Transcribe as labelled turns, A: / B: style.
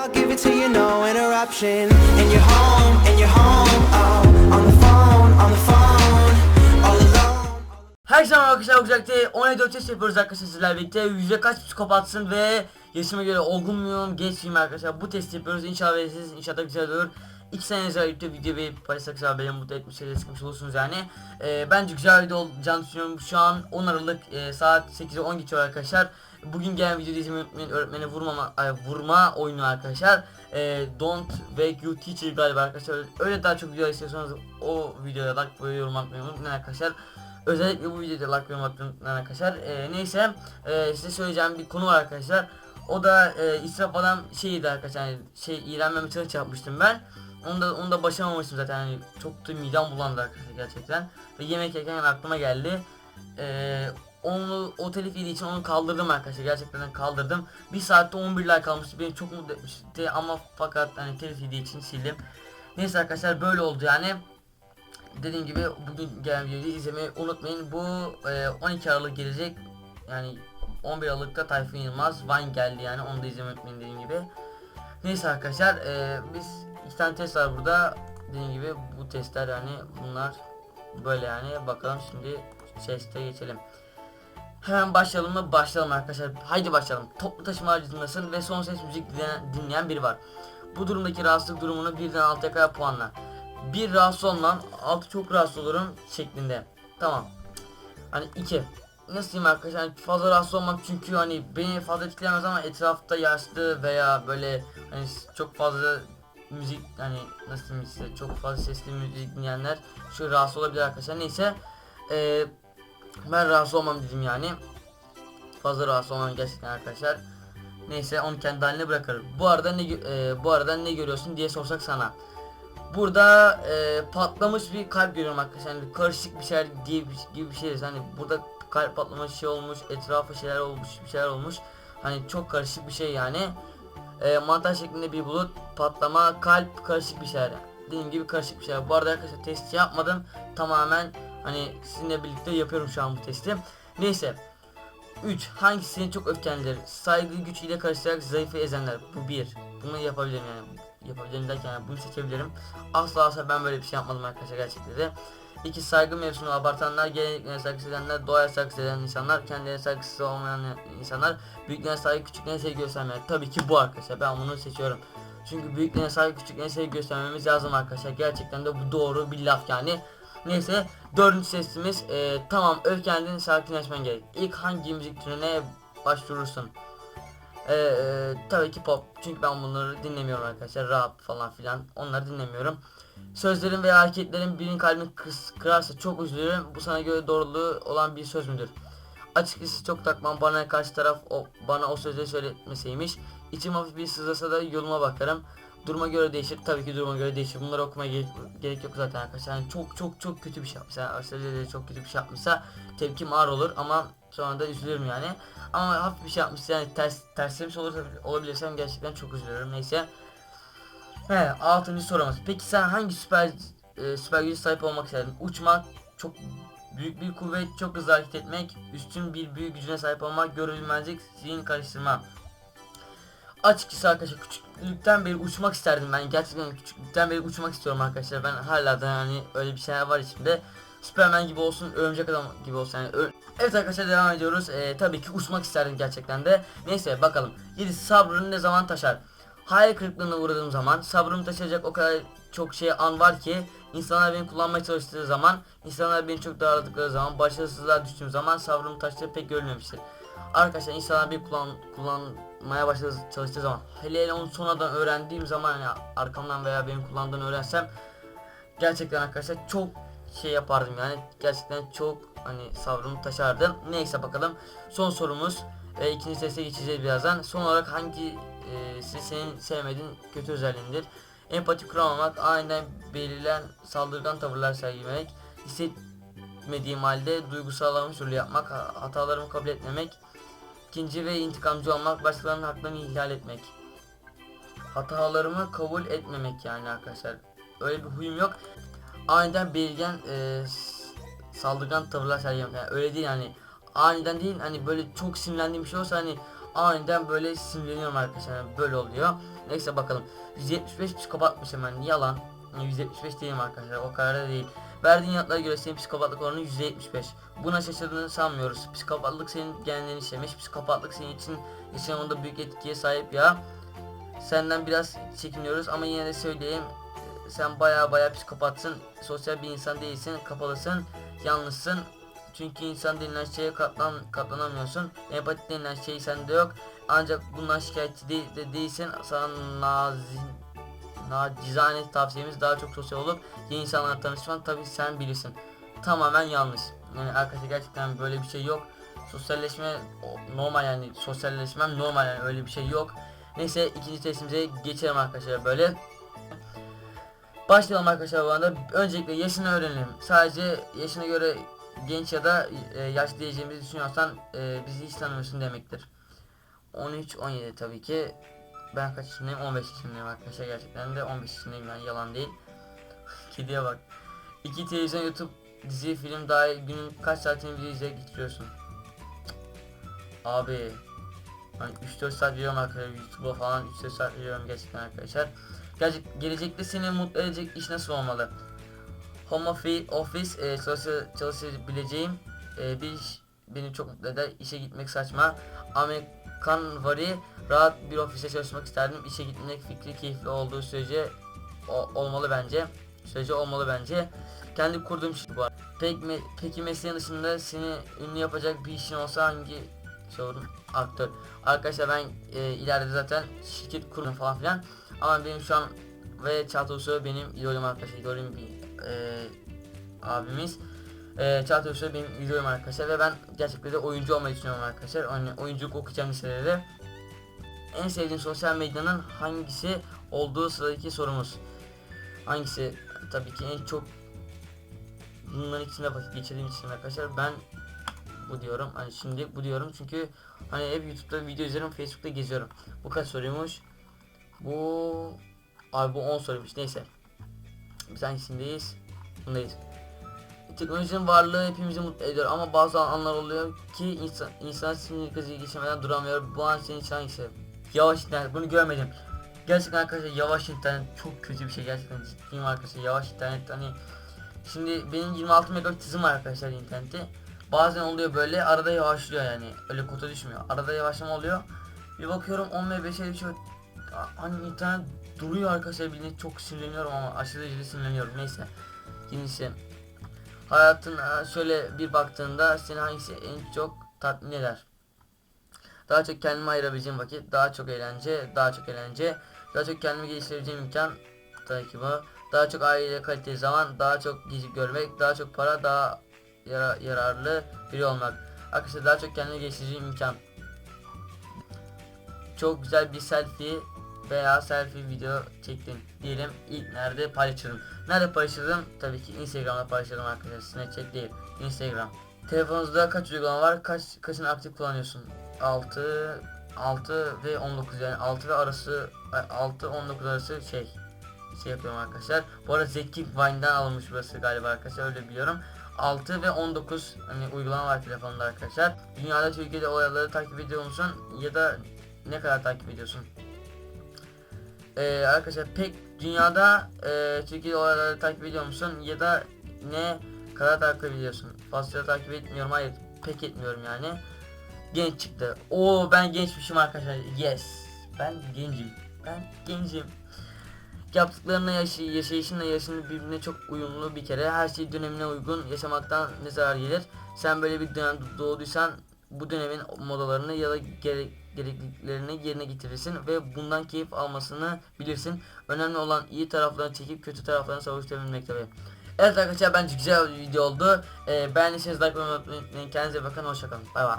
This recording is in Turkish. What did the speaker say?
A: I'll give.
B: Herkese merhaba arkadaşlar Ocak'ta 14 test yapıyoruz arkadaşlar sizlerle birlikte. Yüzde kaç psikopatsın ve yaşıma göre olgun muyum genç miyim arkadaşlar? Bu testi yapıyoruz. İnşallah verirsiniz. İnşallah güzel olur. 2 sene özellikle video ve paylaşırsak beni mutlu etmiş şeyler sıkmış olursunuz yani. Ee, Bence güzel video olacağını düşünüyorum. Şu an 10 Aralık e, saat 8'e 10 geçiyor arkadaşlar Bugün gelen videoda izlemeyi unutmayın öğretmene vurmama, ay, vurma oyunu arkadaşlar ee, Don't wake you teacher galiba arkadaşlar öyle daha çok video istiyorsanız o videoya like ve yorum atmayı unutmayın arkadaşlar Özellikle bu videoda like yorum atmayı unutmayın arkadaşlar. Ee, neyse e, size söyleyeceğim bir konu var arkadaşlar. O da e, israf adam şeydi arkadaşlar. Yani şey iğrenmeme challenge yapmıştım ben. Onu da, onu da başaramamıştım zaten. Yani çok da midem bulandı arkadaşlar gerçekten. Ve yemek yerken aklıma geldi. Ee, onu o telif yediği için onu kaldırdım arkadaşlar. Gerçekten kaldırdım. Bir saatte 11 like almıştı. Beni çok mutlu etmişti ama fakat hani telif yediği için sildim. Neyse arkadaşlar böyle oldu yani dediğim gibi bugün gelen videoyu izlemeyi unutmayın. Bu e, 12 Aralık gelecek. Yani 11 Aralık'ta Tayfun Yılmaz Vine geldi yani onu da izlemeyi unutmayın dediğim gibi. Neyse arkadaşlar e, biz iki tane test var burada. Dediğim gibi bu testler yani bunlar böyle yani bakalım şimdi teste geçelim. Hemen başlayalım mı? Başlayalım arkadaşlar. Haydi başlayalım. Toplu taşıma aracındasın ve son ses müzik dinleyen, biri var. Bu durumdaki rahatsızlık durumunu birden altıya kadar puanla bir rahatsız olmam, altı çok rahatsız olurum şeklinde. Tamam. Hani iki. Nasıl diyeyim arkadaşlar hani fazla rahatsız olmam çünkü hani beni fazla etkilemez ama etrafta yaşlı veya böyle hani çok fazla müzik hani nasıl diyeyim size çok fazla sesli müzik dinleyenler şu rahatsız olabilir arkadaşlar neyse ee, ben rahatsız olmam dedim yani fazla rahatsız olmam gerçekten arkadaşlar neyse onu kendi haline bırakırım bu arada ne e, bu arada ne görüyorsun diye sorsak sana Burada e, patlamış bir kalp görüyorum arkadaşlar. Yani karışık bir şeyler diye bir, gibi bir şey. Hani burada kalp patlamış şey olmuş, etrafa şeyler olmuş, bir şeyler olmuş. Hani çok karışık bir şey yani. E, mantar şeklinde bir bulut, patlama, kalp karışık bir şeyler. Dediğim gibi karışık bir şeyler. Bu arada arkadaşlar testi yapmadım. Tamamen hani sizinle birlikte yapıyorum şu an bu testi. Neyse. 3. Hangisi seni çok öfkelendirir? Saygı güç ile karıştırarak zayıfı ezenler. Bu bir. Bunu yapabilirim yani yapabilirim derken yani bunu seçebilirim. Asla asla ben böyle bir şey yapmadım arkadaşlar gerçekten de. İki saygı mevzusunu abartanlar, geleneklerine saygısız edenler, doğaya saygısız eden insanlar, kendilerine saygısız olmayan insanlar, büyüklerine saygı, küçüklerine sevgi göstermeler. Tabii ki bu arkadaşlar ben bunu seçiyorum. Çünkü büyüklerine saygı, küçüklerine sevgi göstermemiz lazım arkadaşlar. Gerçekten de bu doğru bir laf yani. Neyse dördüncü testimiz e, tamam öfkendin sakinleşmen gerek. İlk hangi müzik türüne başvurursun? Ee, e, tabii ki pop. Çünkü ben bunları dinlemiyorum arkadaşlar. Rap falan filan. Onları dinlemiyorum. Sözlerin veya hareketlerin birinin kalbini kırarsa çok üzülürüm. Bu sana göre doğruluğu olan bir söz müdür? Açıkçası çok takmam. Bana karşı taraf o, bana o sözleri söyletmeseymiş. İçim hafif bir sızlasa da yoluma bakarım. Duruma göre değişir. Tabii ki duruma göre değişir. Bunları okumaya gerek, gerek yok zaten arkadaşlar. Yani çok çok çok kötü bir şey yapmışsa, yani sözleri çok kötü bir şey yapmışsa tepkim ağır olur ama sonra da üzülürüm yani. Ama hafif bir şey yapmışsa yani ters terslemiş olursa olabilirsem gerçekten çok üzülürüm. Neyse. He, altıncı sorumuz. Peki sen hangi süper e, süper güce sahip olmak isterdin? Uçmak, çok büyük bir kuvvet, çok hızlı hareket etmek, üstün bir büyük gücüne sahip olmak, görülmezlik, zihin karıştırma. Açıkçası arkadaşlar küçüklükten beri uçmak isterdim ben. Gerçekten küçüklükten beri uçmak istiyorum arkadaşlar. Ben hala da yani öyle bir şeyler var içimde. Superman gibi olsun, örümcek adam gibi olsun yani. Evet arkadaşlar devam ediyoruz. Ee, tabii ki uçmak isterdim gerçekten de. Neyse bakalım. 7 sabrını ne zaman taşar? Hayal kırıklığına uğradığım zaman sabrımı taşıyacak o kadar çok şey an var ki insanlar beni kullanmaya çalıştığı zaman, insanlar beni çok darladıkları zaman, başarısızlığa düştüğüm zaman sabrımı taştığı pek görülmemiştir. Arkadaşlar insanlar bir kullan kullanmaya başladı çalıştığı zaman hele hele onu sonradan öğrendiğim zaman yani arkamdan veya benim kullandığını öğrensem gerçekten arkadaşlar çok şey yapardım yani gerçekten çok hani sabrımı taşardım. Neyse bakalım son sorumuz ve ikinci teste geçeceğiz birazdan. Son olarak hangi e, senin sevmediğin kötü özelliğindir? Empati kuramamak, aniden belirlen saldırgan tavırlar sergilemek, hissetmediğim halde duygusal usulü yapmak, hatalarımı kabul etmemek, ikinci ve intikamcı olmak, başkalarının haklarını ihlal etmek. Hatalarımı kabul etmemek yani arkadaşlar. Öyle bir huyum yok aniden belirgen e, saldırgan tavırlar sergilemek. Yani öyle değil yani aniden değil hani böyle çok sinirlendiğim bir şey olsa hani aniden böyle sinirleniyorum arkadaşlar. Yani böyle oluyor. Neyse bakalım. 175 psikopatmışım ben. Yalan. Yani 175 değilim arkadaşlar. O kadar da değil. Verdiğin yanıtlara göre senin psikopatlık oranı %75. Buna şaşırdığını sanmıyoruz. Psikopatlık senin genlerini işlemiş. Psikopatlık senin için yaşamında büyük etkiye sahip ya. Senden biraz çekiniyoruz ama yine de söyleyeyim. Sen baya baya psikopatsın. Sosyal bir insan değilsin. Kapalısın. Yalnızsın. Çünkü insan denilen şeye katlan, katlanamıyorsun. Empati denilen şey sende yok. Ancak bundan şikayetçi değil, de değilsin. Sana nazi, nacizane tavsiyemiz daha çok sosyal olup yeni insanlarla tanışman tabii sen bilirsin. Tamamen yanlış. Yani arkadaşlar gerçekten böyle bir şey yok. Sosyalleşme normal yani sosyalleşmem normal yani öyle bir şey yok. Neyse ikinci testimize geçelim arkadaşlar böyle. Başlayalım arkadaşlar bu anda. Öncelikle yaşını öğrenelim. Sadece yaşına göre genç ya da e, yaşlı diyeceğimizi düşünüyorsan e, bizi hiç tanımıyorsun demektir. 13-17 tabii ki. Ben kaç yaşındayım? 15 yaşındayım arkadaşlar gerçekten de 15 yaşındayım yani yalan değil. Kediye bak. İki televizyon, YouTube, dizi, film dahil günün kaç saatini video izleyip geçiriyorsun? Abi ben 3-4 saat veriyorum arkadaşlar YouTube'a falan 3-4 saat veriyorum gerçekten arkadaşlar. Gerçek, gelecekte seni mutlu edecek iş nasıl olmalı? Home office, office e, çalışı, çalışabileceğim e, bir iş beni çok mutlu eder. İşe gitmek saçma. Amerikan vari rahat bir ofiste çalışmak isterdim. İşe gitmek fikri keyifli olduğu sürece o- olmalı bence. Sürece olmalı bence. Kendi kurduğum şey bu. Peki, peki mesleğin dışında seni ünlü yapacak bir işin olsa hangi olur? Aktör. Arkadaşlar ben e, ileride zaten şirket kurdum falan filan. Ama benim şu an ve Çağatay Ulusoy benim idolüm arkadaşlar. İdolüm bir e, abimiz. E, Çağatay benim idolüm arkadaşlar ve ben gerçekten de oyuncu olmayı düşünüyorum arkadaşlar. Yani oyunculuk okuyacağım liselerde. En sevdiğim sosyal medyanın hangisi olduğu sıradaki sorumuz. Hangisi? Tabii ki en çok bunların içinde vakit geçirdiğim için arkadaşlar ben bu diyorum. Hani şimdi bu diyorum çünkü hani hep YouTube'da video izliyorum, Facebook'ta geziyorum. Bu kaç soruymuş? Bu abi bu 10 soruymuş. Neyse. Biz hangisindeyiz? Bundayız. Teknolojinin varlığı hepimizi mutlu ediyor ama bazı anlar oluyor ki insan, insan sinir krizi geçirmeden duramıyor. Bu an senin için hangisi? Yavaş internet bunu görmedim. Gerçekten arkadaşlar yavaş internet çok kötü bir şey gerçekten ciddiyim arkadaşlar yavaş internet hani Şimdi benim 26 megabit hızım var arkadaşlar internette. Bazen oluyor böyle arada yavaşlıyor yani öyle kota düşmüyor. Arada yavaşlama oluyor. Bir bakıyorum 10 MB'ye düşüyor. Hani internet duruyor arkadaşlar bildiğiniz çok sinirleniyorum ama aşırı derecede sinirleniyorum neyse. Birincisi hayatın şöyle bir baktığında seni hangisi en çok tatmin eder? Daha çok kendime ayırabileceğim vakit, daha çok eğlence, daha çok eğlence, daha çok kendimi geliştirebileceğim imkan, tabii ki bu. Daha çok aileyle kaliteli zaman, daha çok gezip görmek, daha çok para, daha yara- yararlı biri olmak. Arkadaşlar daha çok kendimi geliştireceğim imkan. Çok güzel bir selfie veya selfie video çektim diyelim ilk nerede paylaşırım. Nerede paylaşırım? Tabii ki Instagram'da paylaşırım arkadaşlar. Snapchat değil. Instagram. Telefonunuzda kaç uygulama var? Kaç kaçını aktif kullanıyorsun? 6 6 ve 19 yani 6 ve arası 6 19 arası şey şey yapıyorum arkadaşlar. Bu arada Zeki Vine'dan alınmış burası galiba arkadaşlar öyle biliyorum. 6 ve 19 hani uygulama var telefonda arkadaşlar. Dünyada Türkiye'de olayları takip ediyor musun ya da ne kadar takip ediyorsun? Ee, arkadaşlar pek dünyada e, Türkiye'de olayları takip ediyor musun ya da ne kadar takip ediyorsun? Fazla takip etmiyorum hayır pek etmiyorum yani. Genç çıktı. Oo ben gençmişim arkadaşlar. Yes. Ben gencim. Ben gencim. Yaptıklarına yaşı, yaşayışınla yaşını birbirine çok uyumlu bir kere. Her şey dönemine uygun yaşamaktan ne zarar gelir? Sen böyle bir dönem doğduysan bu dönemin modalarını ya da gere- gerekliliklerini yerine getirirsin ve bundan keyif almasını bilirsin. Önemli olan iyi taraflarını çekip kötü taraflarını savuşturabilmek tabii. Evet arkadaşlar bence güzel bir video oldu. Ee, beğendiyseniz like olmayı unutmayın. Kendinize bakın. Hoşçakalın. Bay bay.